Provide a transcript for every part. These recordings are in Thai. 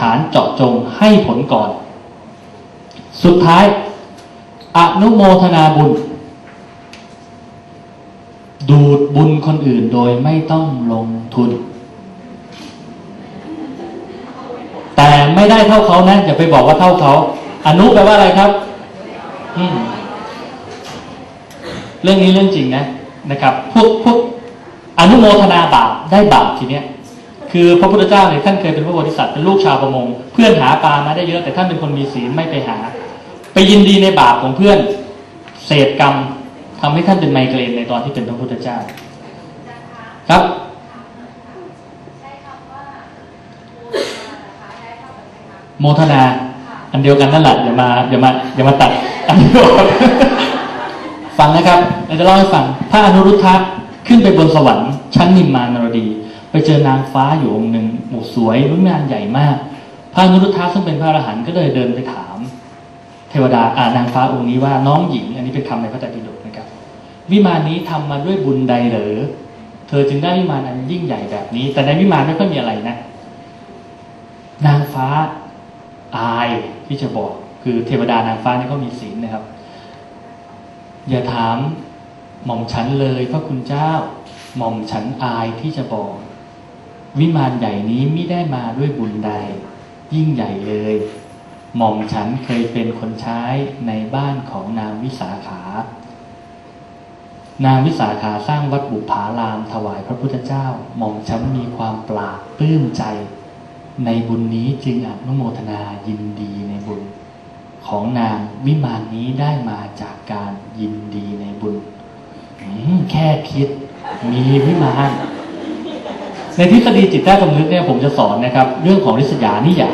ฐานเจาะจงให้ผลก่อน สุดท้ายอนุโมทนาบุญ ดูดบุญคนอื่นโดยไม่ต้องลงทุน แต่ไม่ได้เท่าเขานะอย่าไปบอกว่าเท่าเขา อนุแปลว่าอะไรครับเรื่องนี้เรื่องจริงนะนะครับ พวกพวกอนุโมทนาบาปได้บาปทีเนี้ย คือพระพุทธเจ้าเนี่ยท่านเคยเป็นพระโพธิสัตว์เป็นลูกชาวประมง เพื่อนหาปลามาได้เยอะแต่ท่านเป็นคนมีศีลไม่ไปหา ไปยินดีในบาปของเพื่อนเศษกรรมทำให้ท่านเป็นไมเกรนในตอนที่เป็นพระพุทธเจ้า ครับโมทนา อันเดียวกันนั่นแหละอย่ามาอย่ามาอย่ามาตัดอันเดียวฟังนะครับเราจะเล่าให้ฟังพระอนุรุทธะขึ้นไปบนสวรรค์ชั้นนิมมานรดี ไปเจอนางฟ้าอยู่องค์หนึ่งหมู่สวยรุ่นงานใหญ่มาก พระนุรุทธะซึ่งเป็นพระอรหันต์ก็เลยเดินไปถาม เทวดาอ่านางฟ้าองค์นี้ว่าน้องหญิง อันนี้เป็นคำในพระไตรปิฎกนะครับ วิมานนี้ทำมาด้วยบุญใดหรือเธอจึงได้วิมานอันยิ่งใหญ่แบบนี้ แต่ในวิมานไม่ค่อยมีอะไรนะ นางฟ้าอายที่จะบอก คือเทวดานางฟ้านี่เขามีศีลนะครับ อย่าถามหม่อมฉันเลยพระคุณเจ้า หม่อมฉันอายที่จะบอก วิมานใหญ่นี้ไม่ได้มาด้วยบุญใด ยิ่งใหญ่เลย หม่อมฉันเคยเป็นคนใช้ในบ้านของนางวิสาขา นางวิสาขาสร้างวัดบุพารามถวายพระพุทธเจ้า หม่อมฉันมีความปราบปลื้มใจ ในบุญนี้จึงอนุโมทนายินดีในบุญ ของนางวิมานนี้ได้มาจากการยินดีในบุญ แค่คิดมีวิมาน ในทฤษฎีจิตใต้สำนึกเนี่ยผมจะสอนนะครับ เรื่องของริษยานี่อย่า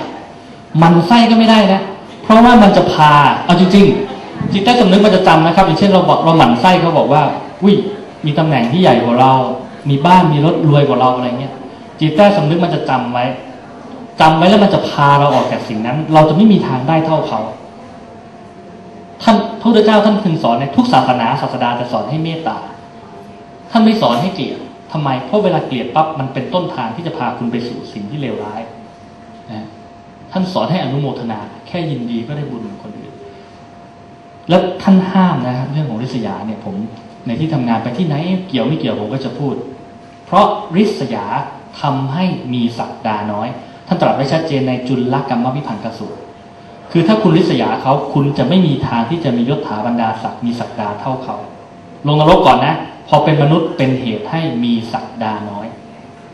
มันไส้ก็ไม่ได้นะเพราะว่ามันจะพาเอาจริง ๆ จิตใต้สำนึกมันจะจำนะครับ อย่างเช่นเราบอกเราหมั่นไส้เขาบอกว่าอุ้ยมีตำแหน่งที่ใหญ่กว่าเรา มีบ้านมีรถรวยกว่าเราอะไรเงี้ยจิตใต้สำนึกมันจะจำไว้จำไว้แล้วมันจะพาเราออกจากสิ่งนั้น เราจะไม่มีทางได้เท่าเขาท่านพระพุทธเจ้าท่านถึงสอนในทุกศาสนาศาสดาจะสอนให้เมตตาท่านไม่สอนให้เกลียด ทำไม เพราะเวลาเกลียดปั๊บมันเป็นต้นทางที่จะพาคุณไปสู่สิ่งที่เลวร้ายนะท่านสอนให้อนุโมทนา แค่ยินดีก็ได้บุญเหมือนคนอื่น แล้วท่านห้ามนะครับ เรื่องของริษยาเนี่ยผมในที่ทำงานไปที่ไหนเกี่ยวไม่เกี่ยวผมก็จะพูด เพราะริษยาทำให้มีศักดาน้อย ท่านตรัสไว้ชัดเจนในจุลกรรมวิพันธ์กสูตรคือถ้าคุณริษยาเขาคุณจะไม่มีทางที่จะมียศถาบรรดาศักดิ์มีศักดาเท่าเขา ลงนรกก่อนนะ พอเป็นมนุษย์เป็นเหตุให้มีศักดาน้อย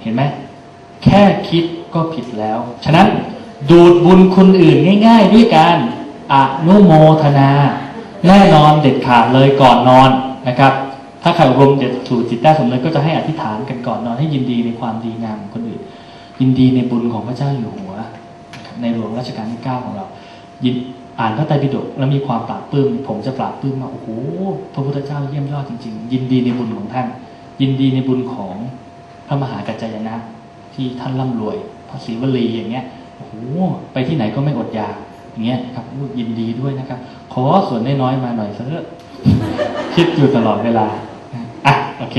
เห็นไหมแค่คิดก็ผิดแล้ว ฉะนั้นดูดบุญคนอื่นง่าย ๆ ด้วยการอนุโมทนา แน่นอนเด็ดขาดเลยก่อนนอนนะครับ ถ้าใครอบรมเด็ดถูกจิตใต้สำนึกก็จะให้อธิษฐานกันก่อนนอนให้ยินดีในความดีงามของคนอื่น ยินดีในบุญของพระเจ้าอยู่หัว ในหลวงรัชกาลที่เก้าของเรายิน อ่านพระไตรปิฎกแล้วมีความปราบปลื้มผมจะปราบปลื้มว่าโอ้โหพระพุทธเจ้าเยี่ยมยอดจริงๆ ยินดีในบุญของท่าน ยินดีในบุญของพระมหากัจจายนะที่ท่านร่ำรวยพระศรีวลีอย่างเงี้ยโอ้โหไปที่ไหนก็ไม่อดอยากอย่างเงี้ยครับยินดีด้วยนะครับ ขอส่วนน้อยๆมาหน่อยเถอะคิดอยู่ตลอดเวลาอะโอเค